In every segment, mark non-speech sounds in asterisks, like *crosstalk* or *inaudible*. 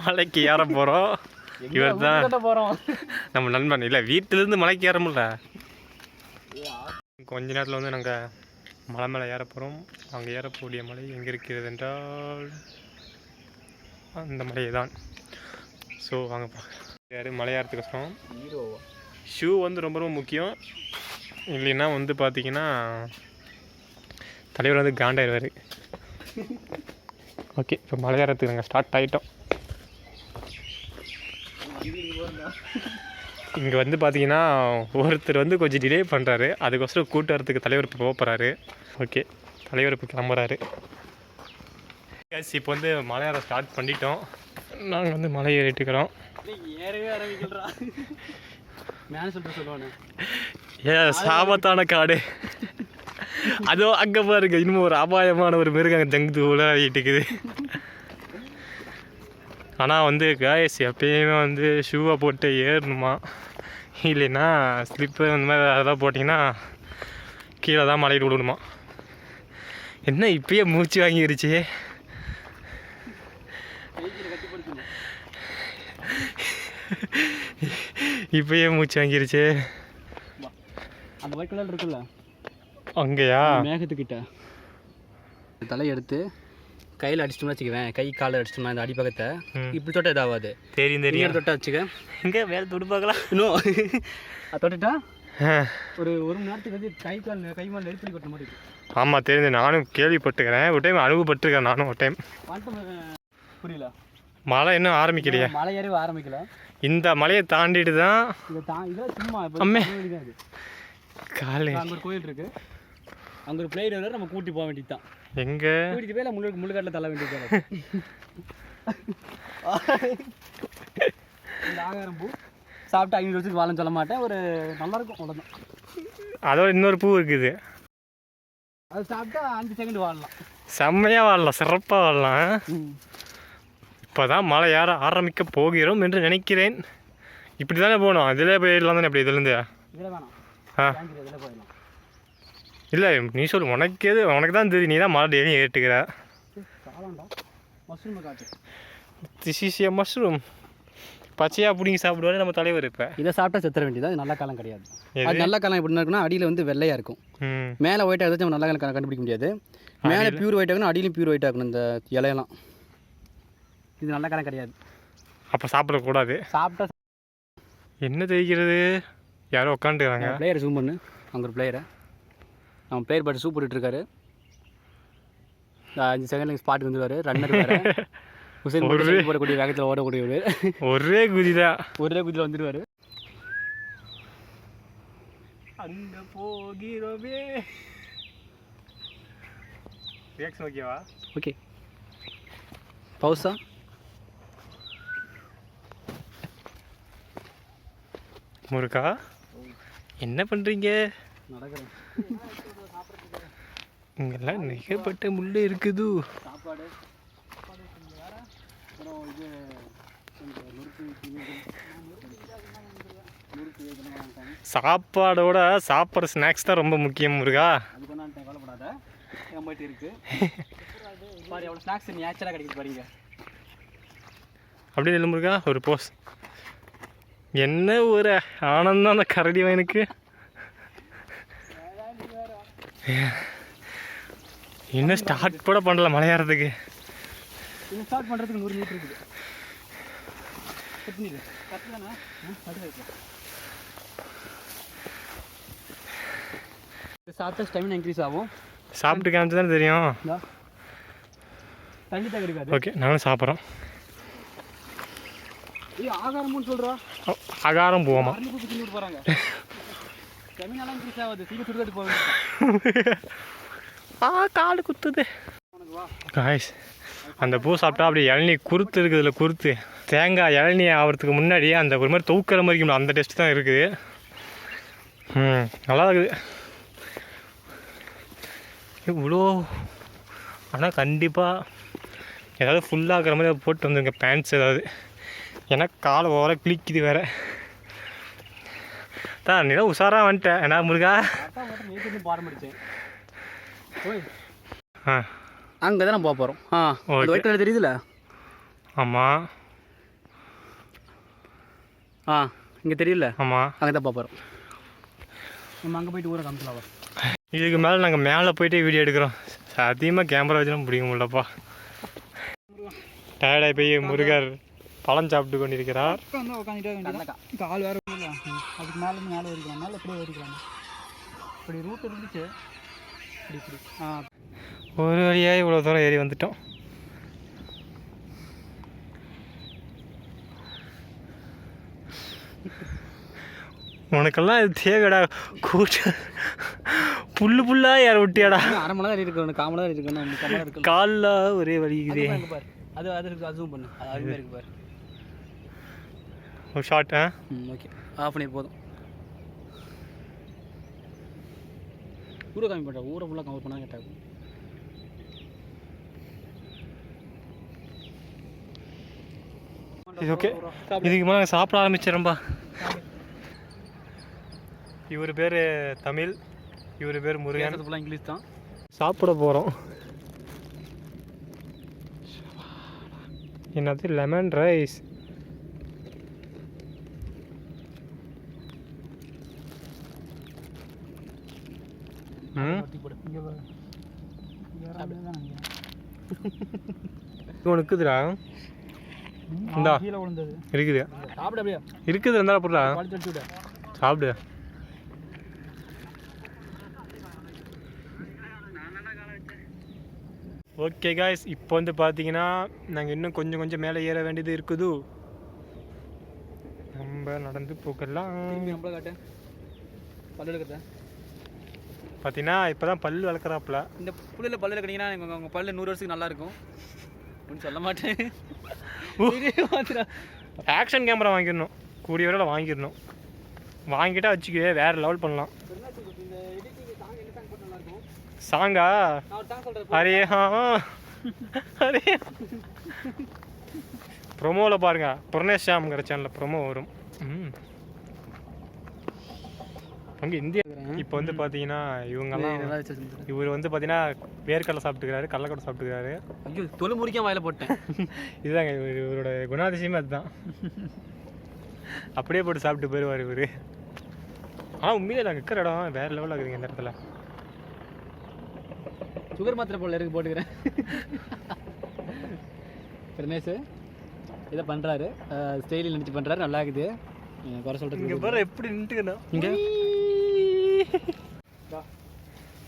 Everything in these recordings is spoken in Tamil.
மலைக்கு ஏற போகிறோம் இவர் தான் போகிறோம் நம்ம நண்பன். இல்லை வீட்டிலேருந்து மலைக்கு ஏற முடியல கொஞ்ச நேரத்தில் வந்து நாங்கள் மலை மேலே ஏற போகிறோம் அங்கே ஏறக்கூடிய மலை எங்கே இருக்கிறது என்றால் அந்த மலையை தான் ஸோ வாங்க யார் மலை ஏறத்துக்கு கஷ்டம் ஷூ வந்து ரொம்ப ரொம்ப முக்கியம். இல்லைன்னா வந்து பார்த்தீங்கன்னா தலைவர் வந்து காண்டாயிருவார். ஓகே *laughs* இப்போ மலை ஏறத்துக்கு நாங்கள் ஸ்டார்ட் ஆகிட்டோம் இங்கே வந்து பார்த்தீங்கன்னா ஒருத்தர் வந்து கொஞ்சம் டிலே பண்ணுறாரு அதுக்கோசரம் கூட்டு வரத்துக்கு தலைவர் இப்போ போக போகிறாரு ஓகே தலைவர் இப்போ கிளம்புறாரு. இப்போ வந்து மலை ஏற ஸ்டார்ட் பண்ணிட்டோம். நாங்கள் வந்து மலை ஏறிட்டு இருக்கிறோம் ஏறவே ஆரம்பிக்கிறா மேலே சொல்லிட்டு சொல்லுவானே. ஏ சாபத்தான காடு. அதோ அங்கே பாருங்க இன்னும் ஒரு அபாயமான ஒரு மிருகம் அங்கே ஜங்கு உலாடிட்டு இருக்குது ஆனால் வந்து காயஸ் எப்பயுமே வந்து ஷூவை போட்டு ஏறணுமா? இல்லைன்னா ஸ்லிப்பு அந்த மாதிரி அதெல்லாம் போட்டிங்கன்னா கீழே தான் மலையில் விடணுமா என்ன இப்பயே மூச்சு வாங்கிருச்சு? இப்பயே மூச்சு வாங்கிருச்சு. அந்த ஒயிட் கலர் இருக்குல்ல? அங்கேயா? மேகத்துக்கிட்ட. தலையை எடுத்து கையில் அடிச்சிட்டோம்னு வச்சுக்குவேன். கை காலில் அடிச்சிட்டோம்னா இந்த அடிப்பக்கத்தை. இப்படி தொட்ட இதாகாது தெரியும் தெரியும். தொட்டா வச்சுக்க. எங்கே? வேலை தொடு பார்க்கலாம். இன்னும் *laughs* தொட்டுட்டா? ஒரு ஒரு மணி நேரத்துக்கு வந்து கை கால் கை மேல் நெருப்படி கொட்ட மாதிரி ஆமாம் தெரிஞ்சு நானும் கேள்விப்பட்டிருக்கிறேன். ஒரு டைம் அனுபவப்பட்டிருக்கேன் நானும் ஒரு டைம் புரியல. மழை இன்னும் ஆரம்பிக்கலையே. மலை ஏறவே ஆரம்பிக்கல. இந்த மலையை தாண்டிட்டு தான் இதெல்லாம் சும்மா அம்மே. காலை. கோயில் இருக்கு. அங்கே ஒரு பிளேயர் வர நம்ம கூட்டி போக வேண்டியது தான் எங்கே? கூட்டிட்டு போய் முள்ளு முள்ளுக்காட்டில் தள்ள வேண்டியது *laughs* இந்த ஆகாரம் பூ. சாப்பிட்டு ஐநூறு வருஷத்துக்கு வாழன்னு சொல்ல மாட்டேன். ஒரு நல்லா இருக்கும் அவ்வளோதான் அதோட இன்னொரு பூ இருக்குது. அது சாப்பிட்டா அஞ்சு செகண்ட் வாழலாம். செம்மையாக வாழலாம் சிறப்பாக வாழலாம் இப்போ தான் மழை ஏற ஆரம்பிக்க போகிறோம் என்று நினைக்கிறேன். இப்படி தானே போகணும்? அதிலே போயிடலாம் தானே இப்படி இதுலேருந்து? இதில் வேணாம். ஆ. இதில் போயிடலாம். இல்லை நீ சொல்லு உனக்கு எது உனக்கு தான் தெரியும் நீ தான் மழை டெய்லியும் காட்டு திஸ் இஸ் ஏ மஷ்ரூம் பச்சையாக பிடிங்கி சாப்பிடுவாரு நம்ம தலைவர் இப்போ. இதை சாப்பிட்டா செத்துற வேண்டியது நல்ல காலம் கிடையாது? அது நல்ல காலம் எப்படி இருக்குன்னா அடியில் வந்து வெள்ளையாக இருக்கும். மேலே ஒயிட்டாக இருந்தாச்சும் நம்ம நல்ல காலம் கண்டுபிடிக்க முடியாது. மேலே பியூர் ஒயிட் ஆகணும் அடியிலும் பியூர் ஒயிட் ஆகணும் இந்த இலையெல்லாம். இது நல்ல காலம் கிடையாது. அப்போ சாப்பிடக்கூடாது. சாப்பிட்டா என்ன தெரிகிறது? யாரோ உட்காந்துக்கிறாங்க பிளேயரை ஜூம் பண்ணு. அங்கே ஒரு பிளேயரை அவன் பிளேயர் பாட்டு சூப் போட்டுட்ருக்காரு அஞ்சு செகண்ட்ல ஸ்பாட்டுக்கு வந்துடுவார் ரன்னர் வேறு. ஒரு- போடக்கூடிய வேகத்தில் ஓடக்கூடியவர். ஒரே குதி தான் ஒரே குதியில் வந்துடுவார் அங்க போகிறோமே. ரியாக்ஷன் ஓகேவா ஓகே பவுஸா முருகா என்ன பண்ணுறீங்க நடக்கிறேன். நொறுக்கு நொறுக்கு வைக்கணும் வாங்கிட்டாங்க? சாப்பாடோட சாப்பிட்ற ஸ்நாக்ஸ் தான் ரொம்ப முக்கியம் கொண்டாண்டேன் கவலைப்படாத. இருக்கு. பாரு எவ்வளோ ஸ்நாக்ஸ் நேச்சராக கிடைக்குது பாருங்க. அப்படியே இல்லை முருகா. ஒரு போஸ் என்ன ஒரு ஆனந்தம் அந்த கரடி வயனுக்கு இன்னும் ஸ்டார்ட் கூட பண்ணல மலையாறதுக்கு. இது ஸ்டார்ட் பண்ணுறதுக்கு நூறு மீட்டர் இருக்குது. சாப்பிட்டா ஸ்டெமினா இன்க்ரீஸ் ஆகும். சாப்பிட்டு காமிச்சு தானே தெரியும். தண்ணி ஓகே நாங்களும் சாப்பிட்றோம். ஏய் ஆகாரமும் சொல்கிறா அகாரம் போவோமா போகிறாங்க ஸ்டெமினாலாம் இன்க்ரீஸ் ஆகுது. சீக்கிரம் சுடுகாட்டு வேண்டியது *laughs* ஆ காலு குத்துது. காய்ஸ் அந்த பூ சாப்பிட்டா அப்படியே இளநீ குருத்து இதில் குருத்து. தேங்காய் இளநீ ஆகிறதுக்கு முன்னாடி அந்த ஒரு மாதிரி தூக்கிற மாதிரி இருக்கும்ல, அந்த டெஸ்ட் தான் இருக்குது. ம் நல்லா இருக்குது. இவ்வளோ. ஆனால் கண்டிப்பாக ஏதாவது ஃபுல்லாகிற மாதிரி போட்டு வந்துருங்க பேண்ட்ஸ் ஏதாவது. ஏன்னா காலை ஓர கிளிக்குது வேற. தான் நீ உஷாராக வந்துட்டேன் ஏன்னா முருகா? பாடம் படித்தேன் அங்கே தான் போக போகிறோம் ஆ. ஒயிட் கலர் தெரியுதுல? ஆமாம் ஆ இங்கே தெரியல ஆமாம் அங்கே தான் பார்ப்போம் நம்ம அங்கே போயிட்டு ஊரை காமிக்கலாம். இதுக்கு மேலே நாங்கள் மேலே போயிட்டு வீடியோ எடுக்கிறோம். அதிகமாக கேமரா வச்சுலாம் பிடிக்க முடியலப்பா. டயர்டாகி போய் முருகர் பழம் சாப்பிட்டு கொண்டிருக்கிறார். கால் வேற அதுக்கு மேலே மேலே மேலே எப்படியே ஏறிக்கலாம் இப்படி ரூட் இருந்துச்சு ஆ ஒரு வழியாக இவ்வளோ தூரம் ஏறி வந்துட்டோம். உனக்கெல்லாம் இது தேவைடா கூட்ட புல்லு புல்லா ஏற விட்டியாடா. அரை மணி நேரம் இருக்கணும். கால் மணி நேரம் இருக்கணும். காலில் ஒரே வலிக்குதே அது அது இருக்கு. அதுவும் பண்ணு. அது அதுவுமே இருக்கு பாரு. ஒரு ஷார்ட் ஆ? ஓகே ஆஃப் பண்ணி போதும். ஊரை காமி பண்ணுறா ஊரை ஃபுல்லாக கவர் பண்ணால் கேட்டாகும் இது ஓகே இதுக்கு மேலே நாங்கள் சாப்பிட ஆரம்பிச்சிடறோம்பா இவர் பேர் தமிழ் இவர் பேர் முருகன். ஃபுல்லாக இங்கிலீஷ் தான். சாப்பிட போகிறோம் என்னது? லெமன் ரைஸ் ம் உனக்குதுடா இந்தா. இருக்குது இருக்குது இருந்தாலும் போடுறா சாப்பிடு. ஓகே காய்ஸ் இப்போ வந்து பார்த்தீங்கன்னா நாங்கள் இன்னும் கொஞ்சம் கொஞ்சம் மேலே ஏற வேண்டியது இருக்குது. நம்ம நடந்து திரும்பி நம்மள காட்டு. பல்லு இருக்கிறத பார்த்தீங்கன்னா இப்போ தான் பல் வளர்க்குறாப்புல. இந்த புள்ளில் பல்லு இருக்கிறீங்கன்னா உங்கள் உங்கள் பல்லு நூறு வருஷத்துக்கு நல்லா இருக்கும் அப்படின்னு சொல்ல மாட்டேன். ஆக்ஷன் கேமரா வாங்கிடணும். கூடிய வரையில் வாங்கிடணும். வாங்கிட்டா வச்சுக்கவே வேறு லெவல் பண்ணலாம்? சாங்கா. அரே அரே ப்ரொமோவில் பாருங்க. புர்ணேஷாம்ங்கிற சேனலில் ப்ரொமோ வரும். ம். அங்கே இந்தியா இப்போ வந்து பார்த்தீங்கன்னா இவங்கெல்லாம். இவர் வந்து பார்த்தீங்கன்னா வேர்க்கடலை சாப்பிட்டுக்கிறாரு கடலக்கடலை சாப்பிட்டுக்கிறாரு. ஐயோ தொழு முறிக்காம வாயில போட்டேன். *laughs* இதுதாங்க இவர் இவரோட குணாதிசயமே அதுதான். அப்படியே போட்டு சாப்பிட்டு போயிடுவார் இவர். ஆனால் உண்மையிலே நாங்கள் இருக்கிற இடம் வேறு லெவலில் இருக்குதுங்க இந்த இடத்துல. சுகர் மாத்திரை போல இருக்கு போட்டுக்கிறேன். பிரனேஷ் இதை பண்ணுறாரு ஸ்டைலில் நினச்சி பண்ணுறாரு நல்லா இருக்குது. குறை சொல்கிறது இங்கே பாரு எப்படி நின்றுக்கணும் இங்கே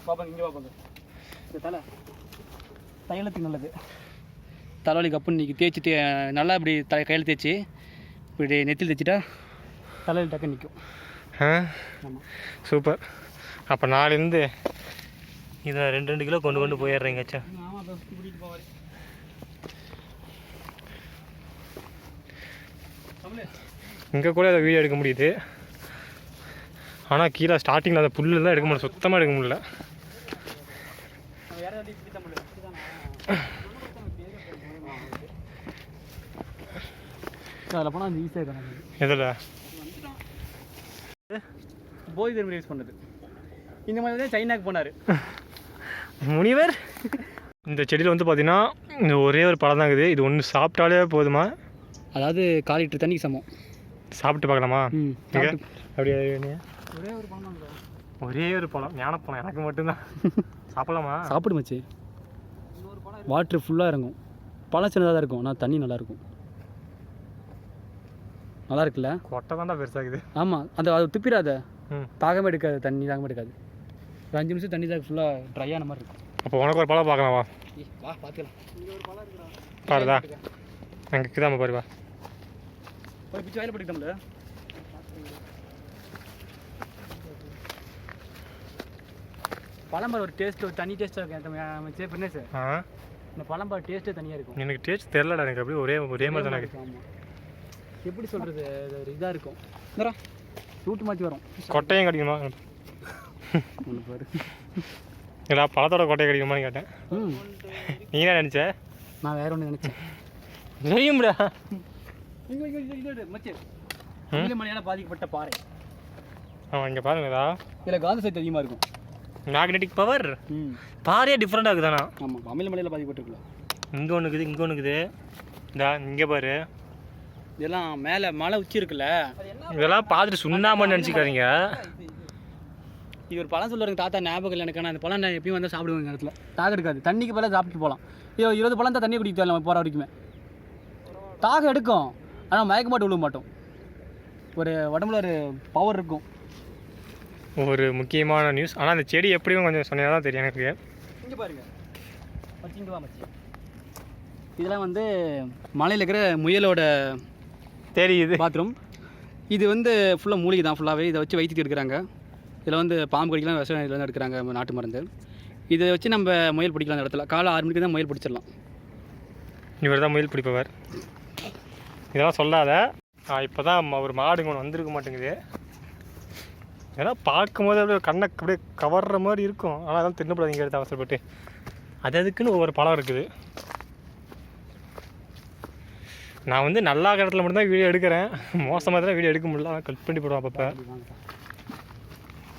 பாப்பாங்க இங்கே பாப்பாங்க. இந்த தலை. தைலத்துக்கு நல்லது. தலைவலி கப்புன்னு இன்னைக்கு தேய்ச்சிட்டு நல்லா இப்படி தலை கையில் தேய்ச்சி இப்படி நெத்தியில் தேய்ச்சிட்டா தலையில் டக்கு நிற்கும் ஆ? சூப்பர். அப்போ நாளைலேருந்து இதை ரெண்டு ரெண்டு கிலோ கொண்டு கொண்டு போயிடுறீங்க அச்சா. இங்கே கூட அதை வீடியோ எடுக்க முடியுது. ஆனால் கீழே ஸ்டார்டிங்கில் அந்த புல்லுலாம் எடுக்க முடியல. சுத்தமாக எடுக்க முடியல. அதில் போனால் ஈஸியாக எதில்? போதி தர்மம் யூஸ் பண்ணது. இந்த மாதிரி தான் சைனாக்கு போனார். முனிவர்? இந்த செடியில் வந்து பார்த்தீங்கன்னா இந்த ஒரே ஒரு பழம் தான் இருக்குது. இது ஒன்று சாப்பிட்டாலே போதுமா? அதாவது கால் லிட்டர் தண்ணிக்கு சமம். சாப்பிட்டு பார்க்கலாமா? அப்படியே? ஒரே ஒரு தான் ஒரே ஒரு பழம். ஞானப்பழம். எனக்கு மட்டும்தான். *laughs* சாப்பிடலாமா? சாப்பிடு மச்சி. வாட்ரு ஃபுல்லாக இறங்கும். பழம் சின்னதாக தான் இருக்கும். ஆனால் தண்ணி நல்லா இருக்கும். நல்லா இருக்குல்ல? கொட்டை தான்டா பெருசாகுது. ஆமாம் அந்த அது துப்பிடாத. தாகமே எடுக்காது. தண்ணி தாகமே எடுக்காது. ஒரு அஞ்சு நிமிஷம் தண்ணி தான் ஃபுல்லாக ட்ரை ஆன மாதிரி இருக்கும். அப்போ உனக்கு ஒரு பழம் பார்க்கலாம் வா. வா பார்த்துக்கலாம் பாருதா அங்கே இருக்குதாம்மா பாரு வா. ஒரு பிச்சு வாயில் போட்டுக்கிட்டோம்ல. பழம்பரம் ஒரு டேஸ்ட் ஒரு தனி டேஸ்ட்டாக இருக்கும் சே பண்ணே சார் ஆ? இந்த பழம்பரம் டேஸ்ட்டே தனியாக இருக்கும். எனக்கு டேஸ்ட் தெரிலடா எனக்கு அப்படியே ஒரே ஒரே மாதிரி தானே இருக்கு. ஆமா. எப்படி சொல்கிறது ஒரு இதாக இருக்கும். இந்தரா ரூட் மாற்றி வரும். கொட்டையும் கடிக்குமா? ஒன்று பாரு. இல்லைடா பழத்தோட கொட்டையை கடிக்குமான்னு கேட்டேன். நீ என்ன நினச்ச? நான் வேற ஒன்று நினச்சேன். தெரியும்டா? மலையால் பாதிக்கப்பட்ட பாறை. ஆமாம் இங்கே பாருங்கடா இதில் காந்த சக்தி அதிகமாக இருக்கும். மேக்னெட்டிக் பவர் ம். பாறையே டிஃப்ரெண்ட்டாக இருக்குதாண்ணா? ஆமாம் அமில மலையில் பாதிக்கப்பட்டிருக்கலாம் இங்கே ஒன்று இருக்குது இங்கே ஒன்று இருக்குது. இந்தா இங்கே பாரு. இதெல்லாம் மேலே மலை உச்சி இருக்குல்ல. இதெல்லாம் பார்த்துட்டு சுண்ணாமன்னு நினச்சிக்காதீங்க. இது ஒரு பழம் சொல்லுவாங்க தாத்தா ஞாபகம் இல்லை எனக்கு ஆனால் அந்த பழம் நான் எப்பயும் வந்து சாப்பிடுவேன் இடத்துல. தாக எடுக்காது தண்ணிக்கு பதிலாக சாப்பிட்டு போகலாம். இது இருபது பழம் தான் தண்ணி குடிக்க தேவை போகிற வரைக்குமே. தாக எடுக்கும் ஆனால் மயக்க மாட்டு விழுக மாட்டோம். ஒரு உடம்புல ஒரு பவர் இருக்கும். ஒரு முக்கியமான நியூஸ் ஆனால் அந்த செடி எப்படியும் கொஞ்சம் சொன்னதாக தான் தெரியும் எனக்கு. இங்கே பாருங்க. மச்சி இதெல்லாம் வந்து மலையில் இருக்கிற முயலோட தெரியுது. பாத்ரூம் இது வந்து ஃபுல்லாக மூலிகை தான் ஃபுல்லாகவே இதை வச்சு வைத்திட்டு எடுக்கிறாங்க இதில் வந்து பாம்பு கடிக்கலாம் விஷம் இதில் வந்து எடுக்கிறாங்க நாட்டு மருந்து. இதை வச்சு நம்ம முயல் பிடிக்கலாம் அந்த இடத்துல. காலை ஆறு மணிக்கு தான் முயல் பிடிச்சிடலாம். இவர் தான் முயல் பிடிப்பவர். இதெல்லாம் சொல்லாத. இப்போ தான் ஒரு மாடு ஒன்று வந்திருக்க மாட்டேங்குது. இதெல்லாம் பார்க்கும்போது அப்படியே கண்ணை அப்படியே கவர்ற மாதிரி இருக்கும் ஆனால் அதெல்லாம் தின்னப்படாதீங்க எடுத்து அவசரப்பட்டு அது அதுக்குன்னு ஒவ்வொரு பழம் இருக்குது நான் வந்து நல்லா இடத்துல மட்டும்தான் வீடியோ எடுக்கிறேன் மோசமாக தான் வீடியோ எடுக்க முடியல ஆனால் கட் பண்ணி போடுவேன் அப்பப்போ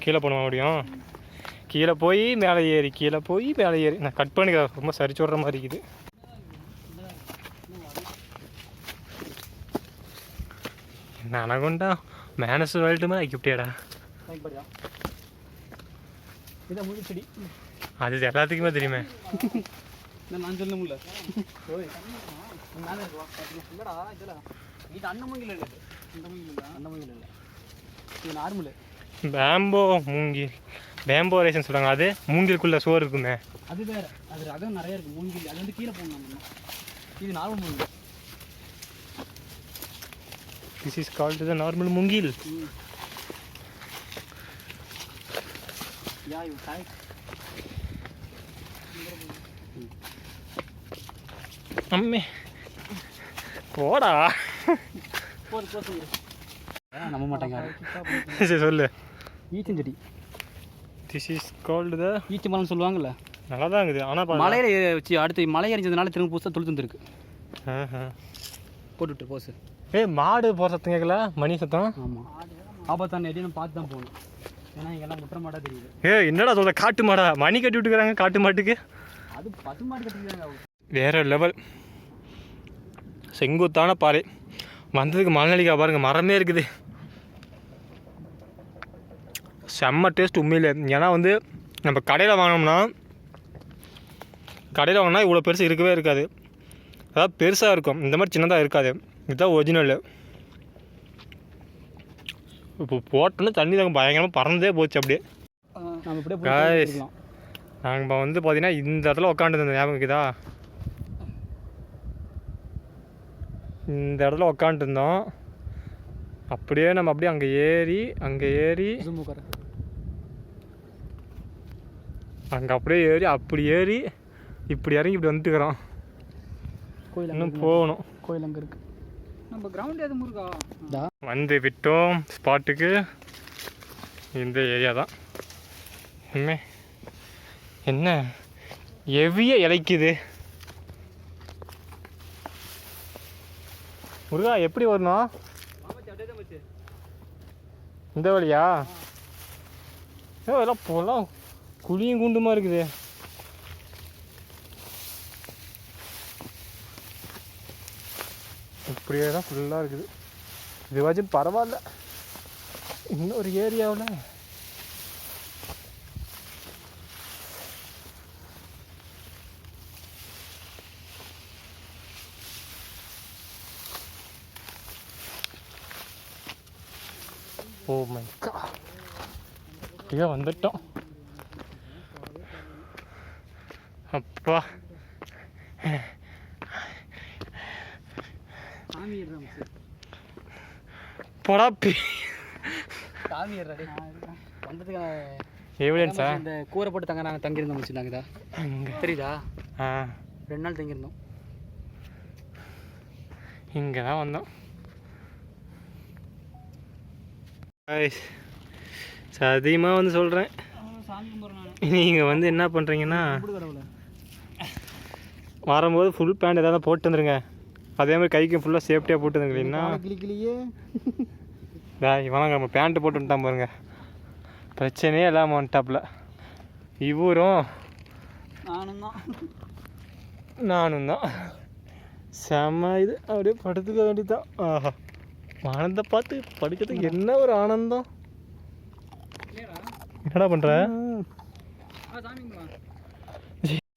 கீழே போன முடியும் கீழே போய் மேலே ஏறி கீழே போய் மேலே ஏறி நான் கட் பண்ணிக்கிறேன் ரொம்ப சரிச்சு விட்ற மாதிரி இருக்குது ನನಗೊಂಡ ಮ್ಯಾನಸ್ ವರ್ಲ್ಡ್ ಮೇಲೆ ಗಿಫ್ಟೇಡಾ இதான் முழு செடி அது எல்லாத்துக்குமே தெரியுமே. நான் சொல்ல முடியல. இல்லடா இது அண்ணன் மூங்கில் இல்லை இந்த மூங்கில் இல்லை. அந்த மூங்கில் இல்லை. இது நார்மலு. பேம்போ மூங்கில். பேம்போ ரேஷன் சொல்கிறாங்க அது மூங்கிலுக்குள்ளே சோறு இருக்குமே. அது வேற. அது ரகம் நிறைய இருக்கு மூங்கில். அது வந்து கீழே போகணும் நம்ம. இது நார்மல் மூங்கில். This is called the normal மூங்கில். யா யூ தாய் அம்மே போடா நம்ப மாட்டாங்க சரி சொல்லு ஈச்சஞ்செடி திஸ் இஸ் கால்டு த ஈச்ச மரம் சொல்லுவாங்கல்ல நல்லா தான் இருக்குது ஆனால் மலையில வச்சு அடுத்து மலை எறிஞ்சதுனால திரும்ப புதுசாக துளி தந்துருக்கு போட்டு விட்டு போசு ஏய் மாடு போகிற சத்தம் கேட்கல மணி சத்தம் ஆமாம் ஆபத்தான எடியும் பார்த்து தான் போகணும் ஏன்னா இங்கெல்லாம் முட்டை மாடாக தெரியுது. ஏ என்னடா சொல்ற? காட்டு மாடா. மணி கட்டி விட்டுக்கிறாங்க காட்டு மாட்டுக்கு. அது பசு மாடு கட்டிக்கிறாங்க வேற லெவல் செங்குத்தான பாறை. வந்ததுக்கு மலைநலிக்கா பாருங்க மரமே இருக்குது. செம்ம டேஸ்ட் உண்மையிலே. ஏன்னா வந்து நம்ம கடையில் வாங்கினோம்னா கடையில் வாங்கினா இவ்வளோ பெருசு இருக்கவே இருக்காது. அதாவது பெருசாக இருக்கும். இந்த மாதிரி சின்னதாக இருக்காது. இதுதான் ஒரிஜினல் இப்போ போட்டோன்னே தண்ணி தாங்க பயங்கரமாக பறந்தே போச்சு அப்படியே. நாங்கள் வந்து பார்த்தீங்கன்னா இந்த இடத்துல உட்காந்துருந்தோம் ஞாபகம் இருக்குதா? இந்த இடத்துல உட்காந்துருந்தோம் அப்படியே நம்ம அப்படியே அங்கே ஏறி அங்கே ஏறி அங்கே அப்படியே ஏறி அப்படி ஏறி இப்படி இறங்கி இப்படி வந்துட்டுக்கிறோம் கோயில் இன்னும். போகணும். கோயில் அங்கே இருக்கு. நம்ம கிரவுண்ட் எது முருகா? வந்து விட்டோம். ஸ்பாட்டுக்கு இந்த ஏரியா தான். என்ன என்ன? எவிய இலைக்குது? முருகா எப்படி வரணும்? இந்த வழியா? போலாம் குழியும் குண்டுமா இருக்குது. இப்படியே தான் ஃபுல்லாக இருக்குது. இதுவாச்சும் பரவாயில்ல. இன்னொரு ஏரியாவில். ஓ oh மை அப்படியே வந்துட்டோம். அப்பா சாமி ஏறுறாங்க பொடாப்பி சாமி வந்ததுக்கு எவிடன்ஸா இந்த கூரை போட்டு தங்க நாங்கள் தங்கியிருந்தோம் வச்சுருந்தாங்கதா தெரியுதா? ஆ. ரெண்டு நாள் தங்கியிருந்தோம். இங்கே தான் வந்தோம். சத்தியமாக வந்து சொல்கிறேன் நீங்கள் வந்து என்ன பண்ணுறீங்கன்னா வரும்போது ஃபுல் பேண்ட் ஏதாவது போட்டு வந்துருங்க. அதே மாதிரி கைக்கு ஃபுல்லாக சேஃப்டியாக போட்டு வந்துருங்க இல்லைன்னா கிளிக்கிளியே இவனாங்க நம்ம பேண்ட்டு போட்டு வந்துட்டான் பாருங்க. பிரச்சனையே இல்லாமல் வந்துட்டாப்புல. இவரும் நானும் தான் நானும் தான் செம்ம இது. அப்படியே படுத்துக்க வேண்டியதான் ஆஹா. வானத்தை பார்த்து படுக்கிறதுக்கு என்ன ஒரு ஆனந்தம். என்னடா பண்ணுற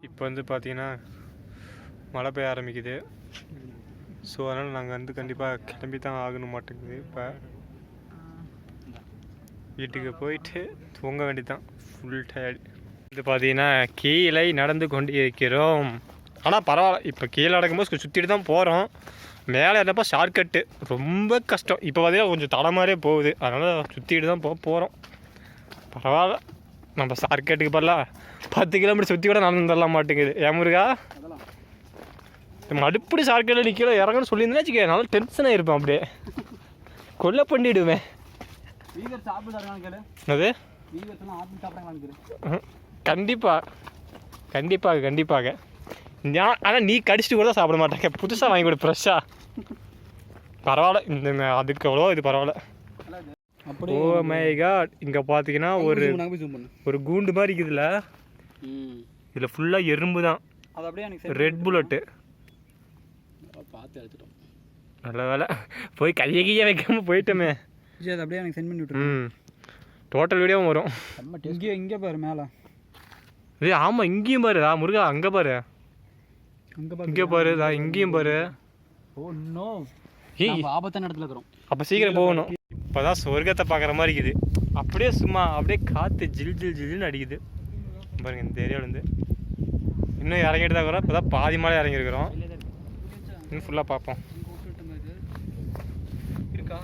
இப்போ வந்து பார்த்தீங்கன்னா மழை பெய்ய ஆரம்பிக்குது. ஸோ அதனால் நாங்கள் வந்து கண்டிப்பாக கிளம்பி தான் ஆகணும் மாட்டேங்குது. இப்போ வீட்டுக்கு போயிட்டு தூங்க வேண்டியதுதான். ஃபுல் டயர்டு இது பார்த்தீங்கன்னா கீழே நடந்து கொண்டு இருக்கிறோம் ஆனால் பரவாயில்ல. இப்போ கீழே நடக்கும்போது சுற்றிட்டு தான் போகிறோம் மேலே இருந்தப்போ ஷார்ட்கட்டு ரொம்ப கஷ்டம். இப்போ பார்த்தீங்கன்னா கொஞ்சம் தலை மாதிரியே போகுது. அதனால் சுற்றிட்டு தான் போக போகிறோம் பரவாயில்ல. நம்ம ஷார்ட்கட்டுக்கு பதிலாக பத்து கிலோமீட்டர் சுற்றி கூட நடந்து தரலாம் மாட்டேங்குது. ஏன் முருகா? நம்ம அடுப்படி ஷார்ட்கட்டில் நிற்கல இறங்கன்னு சொல்லியிருந்தேன் வச்சுக்க நல்லா டென்ஷன் ஆகிருப்பேன் அப்படியே. கொல்லை கேளு. அது கண்டிப்பாக கண்டிப்பாக கண்டிப்பாக. நான் ஆனால் நீ கடிச்சிட்டு கூட சாப்பிட மாட்டேங்க புதுசாக வாங்கி கொடு ஃப்ரெஷ்ஷாக பரவாயில்ல. இந்த அதுக்கு அவ்வளோ இது பரவாயில்ல. ஓ மை காட் இங்கே பார்த்தீங்கன்னா ஒரு ஒரு கூண்டு மாதிரி இருக்குதுல்ல? இதில் ஃபுல்லாக எறும்பு தான் ரெட் புல்லட்டு பார்த்து எடுத்துட்டோம் நல்ல வேலை. போய் கையை கையை வைக்காம போயிட்டோமே. விஜய் அது அப்படியே எனக்கு சென்ட் பண்ணி விட்டுரு. ம். டோட்டல் வீடியோவும் வரும். இங்கே இங்கே பாரு மேலே. ஏய் ஆமாம் இங்கேயும் பாரு. ஆ முருகா அங்கே பாரு. அங்கே பாரு இங்கே பாரு இதா இங்கேயும் பாரு. ஓ நோ ஏய். நம்ம ஆபத்தான இடத்துல இருக்கிறோம். அப்போ சீக்கிரம் போகணும். இப்போ தான் சொர்க்கத்தை பார்க்குற மாதிரி இருக்குது. அப்படியே சும்மா அப்படியே காற்று ஜில் ஜில் ஜில்னு அடிக்குது. பாருங்க இந்த ஏரியாவிலேருந்து. இன்னும் இறங்கிட்டு தான் இருக்கிறோம். இப்போ தான் பாதி மலை இறங்கியிருக்கிறோம். இன்னும் ஃபுல்லாக பார்ப்போம். இருக்கா?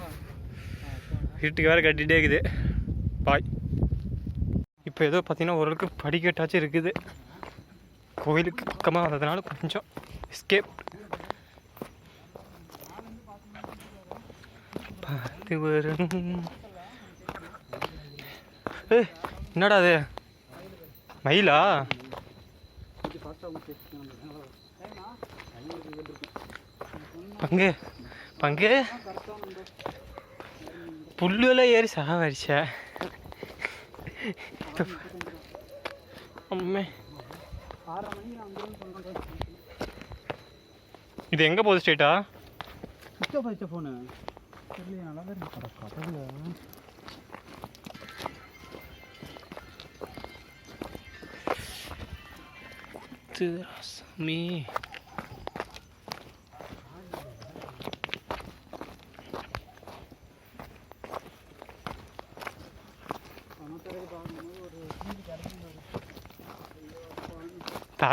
இருட்டுக்கு வேறு கட்டிகிட்டே இருக்குது. பாய். இப்போ ஏதோ பார்த்தீங்கன்னா ஓரளவுக்கு படிக்கட்டாச்சும் இருக்குது. கோயிலுக்கு பக்கமாக வந்ததுனால கொஞ்சம் எஸ்கேப் பார்த்து வரும். ஏய் என்னடா அது? மயிலா? பங்கு பங்கு புல்லுலாம் ஏறி சாவடிச்ச அம்மே இது எங்கே போகுது ஸ்ட்ரெயிட்டா சுவிட்ச் ஃபோனு நல்லா தான் இருக்கு சாமி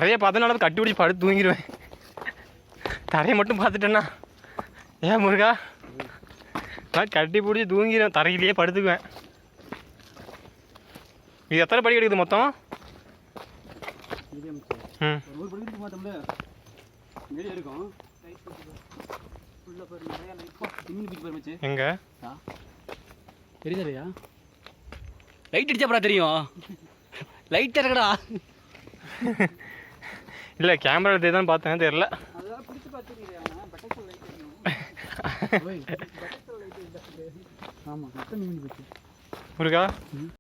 தரையை பார்த்தனால கட்டி பிடிச்சி படுத்து தூங்கிடுவேன். தரையை மட்டும் பார்த்துட்டேன்னா. ஏன் முருகா? நான் கட்டி பிடிச்சி தூங்கிடுவேன். தரையிலேயே படுத்துக்குவேன். இது எத்தனை படி கிடைக்குது மொத்தம்? ம். எங்கே? தெரியுதாரியா லைட் அடிச்சாப்படா தெரியும்? லைட் இறக்கடா *laughs* இல்லை கேமரா தான் பார்த்தேன் தெரில முருகா?